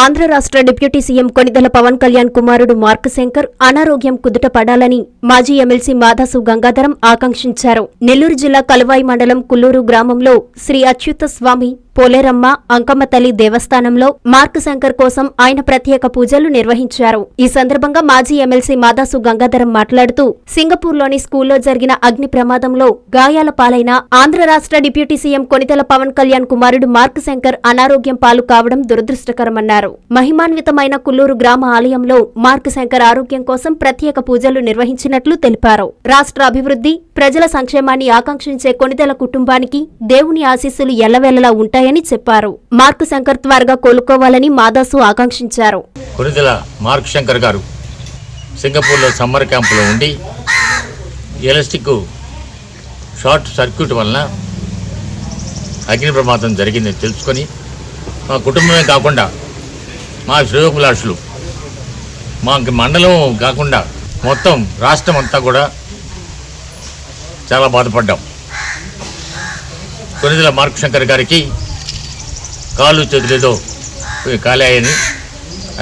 ఆంధ్ర రాష్ట్ర deputy CM Konidela Pawan Kalyan కుమారుడు Mark Shankar అనారోగ్యం కుదుట పడాలని మాజీ ఎమ్మెల్సీ మాధాసు గంగాధరం ఆకాంక్షించారు. నెల్లూరు జిల్లా కలువాయి మండలం కుల్లూరు గ్రామంలో శ్రీ అచ్యుత స్వామి పోలేరమ్మ అంకమ్మతల్లి దేవస్థానంలో మార్క్ శంకర్ కోసం ఆయన ప్రత్యేక పూజలు నిర్వహించారు. ఈ సందర్భంగా మాజీ ఎమ్మెల్సీ మాదాసు గంగాధరం మాట్లాడుతూ సింగపూర్లోని స్కూల్లో జరిగిన అగ్ని ప్రమాదంలో గాయాల పాలైన ఆంధ్ర రాష్ట్ర డిప్యూటీ సీఎం కొనితల పవన్ కళ్యాణ్ కుమారుడు మార్క్ శంకర్ అనారోగ్యం పాలు కావడం దురదృష్టకరమన్నారు. మహిమాన్వితమైన కుల్లూరు గ్రామ ఆలయంలో మార్క్ శంకర్ ఆరోగ్యం కోసం ప్రత్యేక పూజలు నిర్వహించినట్లు తెలిపారు. రాష్ట్ర అభివృద్ధి ప్రజల సంక్షేమాన్ని ఆకాంక్షించే కొనితల కుటుంబానికి దేవుని ఆశీస్సులు ఎల్లవేళలా ఉంటాయని చెప్పారు. మార్క్ శంకర్ త్వరగా కోలుకోవాలని మాదాసు ఆకాంక్షించారు. కురిదల మార్క్ శంకర్ గారు సింగపూర్లో సమ్మర్ క్యాంపులో ఉండి ఎలస్టిక్ షార్ట్ సర్క్యూట్ వలన అగ్ని ప్రమాదం జరిగిందని తెలుసుకొని మా కుటుంబమే కాకుండా మా శ్రేయోభిలాషులు మా మండలం కాకుండా మొత్తం రాష్ట్రం అంతా కూడా చాలా బాధపడ్డాం. కొనిదల మార్క్ శంకర్ గారికి కాళ్ళు చేతులేదో కాలేయని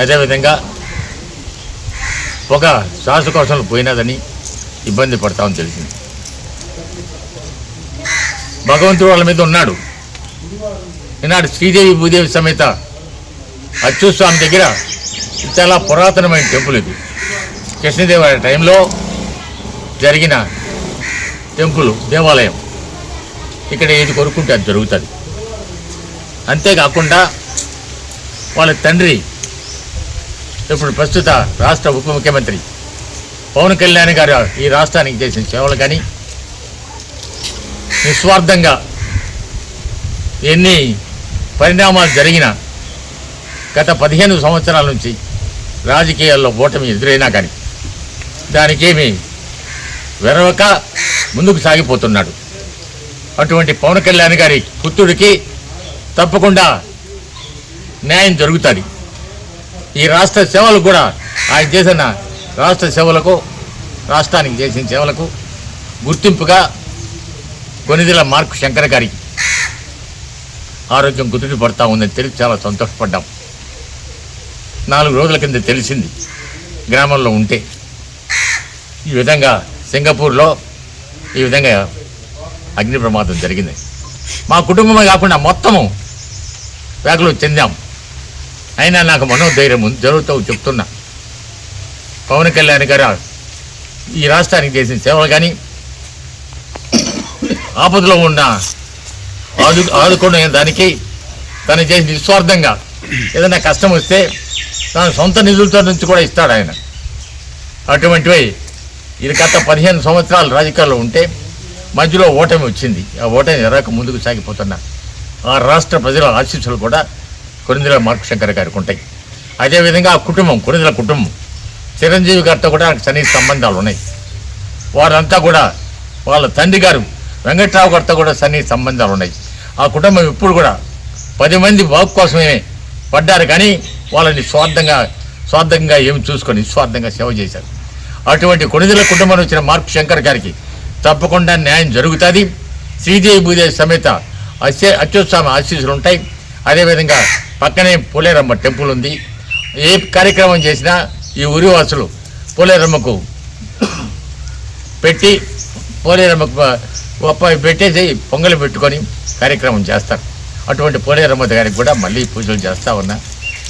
అదేవిధంగా ఒక శ్వాసకోశంలో పోయినదని ఇబ్బంది పడతామని తెలిసింది. భగవంతుడు వాళ్ళ మీద ఉన్నాడు. ఈనాడు శ్రీదేవి భూదేవి సమేత అచ్యుస్వామి దగ్గర చాలా పురాతనమైన టెంపుల్ ఇది. కృష్ణదేవ టైంలో జరిగిన టెంపుల్ దేవాలయం. ఇక్కడ ఏది కొనుక్కుంటే అది జరుగుతుంది. అంతేకాకుండా వాళ్ళ తండ్రి ఇప్పుడు ప్రస్తుత రాష్ట్ర ఉప ముఖ్యమంత్రి పవన్ కళ్యాణ్ గారు ఈ రాష్ట్రానికి చేసిన సేవలు కానీ నిస్వార్థంగా ఎన్ని పరిణామాలు జరిగినా గత పదిహేను సంవత్సరాల నుంచి రాజకీయాల్లో ఓటమి ఎదురైనా కానీ దానికేమి వెరవక ముందుకు సాగిపోతున్నాడు. అటువంటి పవన్ కళ్యాణ్ గారి పుత్రుడికి తప్పకుండా న్యాయం జరుగుతుంది. ఈ రాష్ట్ర సేవలు కూడా ఆయన చేసిన రాష్ట్ర సేవలకు రాష్ట్రానికి చేసిన సేవలకు గుర్తింపుగా కొనిదెల మార్కు శంకర్ గారికి ఆరోగ్యం కుదుటి పడతా ఉందని తెలిసి చాలా సంతోషపడ్డాం. నాలుగు రోజుల కింద తెలిసింది గ్రామంలో ఉంటే. ఈ విధంగా సింగపూర్లో ఈ విధంగా అగ్ని ప్రమాదం జరిగింది. మా కుటుంబమే కాకుండా మొత్తము వ్యాకులు చెందాం అయినా నాకు మనోధైర్యం ఉంది. జరుగుతూ చెప్తున్నా. పవన్ కళ్యాణ్ గారు ఈ రాష్ట్రానికి చేసిన సేవలు కానీ ఆపదలో ఉన్న ఆదు ఆదుకునే దానికి తను చేసిన నిస్వార్థంగా ఏదైనా కష్టం వస్తే తన సొంత నిధులతో నుంచి కూడా ఇస్తాడు ఆయన. అటువంటివి ఇది గత పదిహేను సంవత్సరాలు రాజకీయాల్లో ఉంటే మధ్యలో ఓటమి వచ్చింది. ఆ ఓటమి ఎరక ముందుకు సాగిపోతున్నారు ఆ రాష్ట్ర ప్రజల ఆశీస్సులు కూడా కొరిందల మార్కశంకర్ గారికి ఉంటాయి. అదేవిధంగా ఆ కుటుంబం కొరిందల కుటుంబం చిరంజీవి గారితో కూడా నాకు సన్నిహిత సంబంధాలు ఉన్నాయి. వారంతా కూడా వాళ్ళ తండ్రి గారు వెంకట్రావు గారితో కూడా సన్నిహిత సంబంధాలు ఉన్నాయి. ఆ కుటుంబం ఇప్పుడు కూడా పది మంది బాబు కోసమే పడ్డారు కానీ వాళ్ళని స్వార్థంగా స్వార్థంగా ఏమి చూసుకొని నిస్వార్థంగా సేవ చేశారు. అటువంటి కొనిదెల కుటుంబం వచ్చిన మార్క్ శంకర్ గారికి తప్పకుండా న్యాయం జరుగుతుంది. శ్రీదేవి భూదేవి సమేత అత్య అత్యుత్సాహ ఆశీస్సులు ఉంటాయి అదేవిధంగా పక్కనే పోలేరమ్మ టెంపుల్ ఉంది ఏ కార్యక్రమం చేసినా ఈ ఊరివాసులు పోలేరమ్మకు పెట్టి పోలేరమ్మకు గొప్ప పెట్టేసి పొంగలు పెట్టుకొని కార్యక్రమం చేస్తారు. అటువంటి పోలేరమ్మ గారికి కూడా మళ్ళీ పూజలు చేస్తూ ఉన్నా.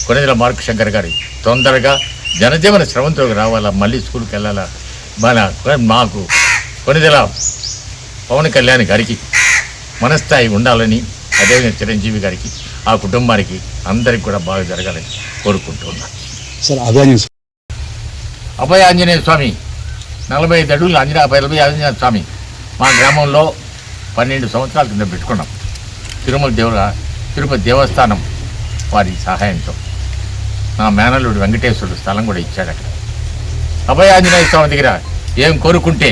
కొనిదెల మార్క్ శంకర్ గారి తొందరగా జనజీవన శ్రవంతులకు రావాలా మళ్ళీ స్కూల్కి వెళ్ళాలా మన మాకు కొనిదెల పవన్ కళ్యాణ్ గారికి మనస్థాయి ఉండాలని అదేవిధంగా చిరంజీవి గారికి ఆ కుటుంబానికి అందరికి కూడా బాగా జరగాలని కోరుకుంటున్నాను సార్ అభియాన్ అభయ ఆంజనేయ స్వామి నలభై ఐదు అడుగులు ఆంజనేయ నలభై ఆంజనేయ స్వామి. మా గ్రామంలో పన్నెండు సంవత్సరాల కింద పెట్టుకున్నాం. తిరుమల దేవ తిరుపతి దేవస్థానం వారి సహాయంతో. నా మేనల్లుడు వెంకటేశ్వరుడు స్థలం కూడా ఇచ్చాడు అక్కడ. అభయ ఆంజనేయ స్వామి దగ్గర ఏం కోరుకుంటే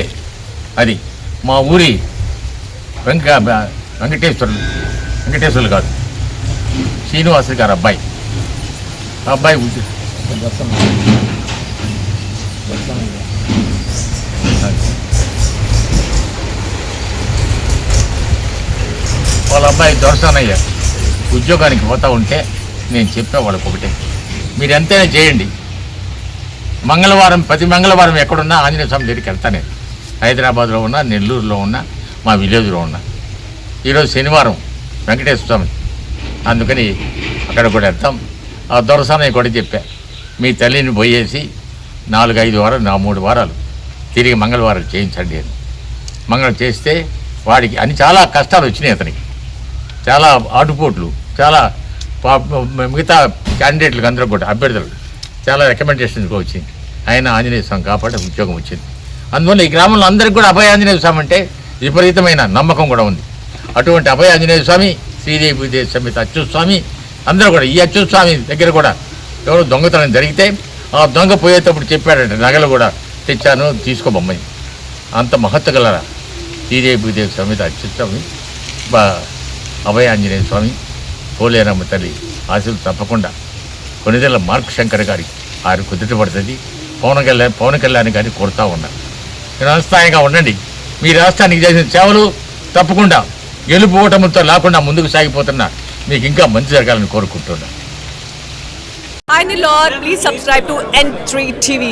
అది మా ఊరి వెంక వెంకటేశ్వరులు. వెంకటేశ్వరులు కాదు. శ్రీనివాసు గారు అబ్బాయి. అబ్బాయి వాళ్ళ అబ్బాయి దొరసానయ్య. ఉద్యోగానికి పోతా ఉంటే నేను చెప్పా వాళ్ళకి ఒకటే. మీరు ఎంతైనా చేయండి. మంగళవారం ప్రతి మంగళవారం ఎక్కడున్నా ఆంజనేయ స్వామి దగ్గరికి వెళ్తానే హైదరాబాద్లో ఉన్నా నెల్లూరులో ఉన్నా మా విలేజ్లో ఉన్నా. ఈరోజు శనివారం వెంకటేశ్వర స్వామి. అందుకని అక్కడ కూడా వెళ్తాం. ఆ దొరసానయ్య కూడా చెప్పా. మీ తల్లిని పోయేసి నాలుగు ఐదు వారాలు నా మూడు వారాలు తిరిగి మంగళవారం చేయించండి అని. మంగళం చేస్తే వాడికి అని చాలా కష్టాలు వచ్చినాయి అతనికి. చాలా ఆటుపోట్లు చాలా మిగతా క్యాండిడేట్లకు అందరూ కూడా అభ్యర్థులు చాలా రికమెండేషన్స్ వచ్చింది. ఆయన ఆంజనేయ స్వామి కాపాడే ఉద్యోగం వచ్చింది. అందువల్ల ఈ గ్రామంలో అందరికీ కూడా అభయ ఆంజనేయ స్వామి అంటే విపరీతమైన నమ్మకం కూడా ఉంది. అటువంటి అభయ ఆంజనేయ స్వామి శ్రీదేవి సమేత అచ్యుత స్వామి అందరూ కూడా ఈ అచ్యుత స్వామి దగ్గర కూడా ఎవరో దొంగతనం జరిగితే ఆ దొంగ పోయేటప్పుడు చెప్పాడంటే నగలు కూడా తెచ్చాను తీసుకోబొమ్మని. అంత మహత్వ గలరా? శ్రీదేవి దేవి సమేత అచ్యుత స్వామి అభయ ఆంజనేయ స్వామి పోలేరమ్మ తల్లి ఆశలు తప్పకుండా. కొనిదెల మార్క్ శంకర్ గారి ఆరు కుదుట పడుతుంది. పవన్ కళ్యాణ్ పవన్ కళ్యాణ్ గారిని ఉన్నాను ఉన్నారు నిరంస్థాయిగా ఉండండి. మీ రాష్ట్రానికి చేసిన సేవలు తప్పకుండా గెలుపు ఓటములతో లేకుండా ముందుకు సాగిపోతున్నా మీకు ఇంకా మంచి జరగాలని కోరుకుంటున్నా. Hi Nilor, please subscribe to N3 TV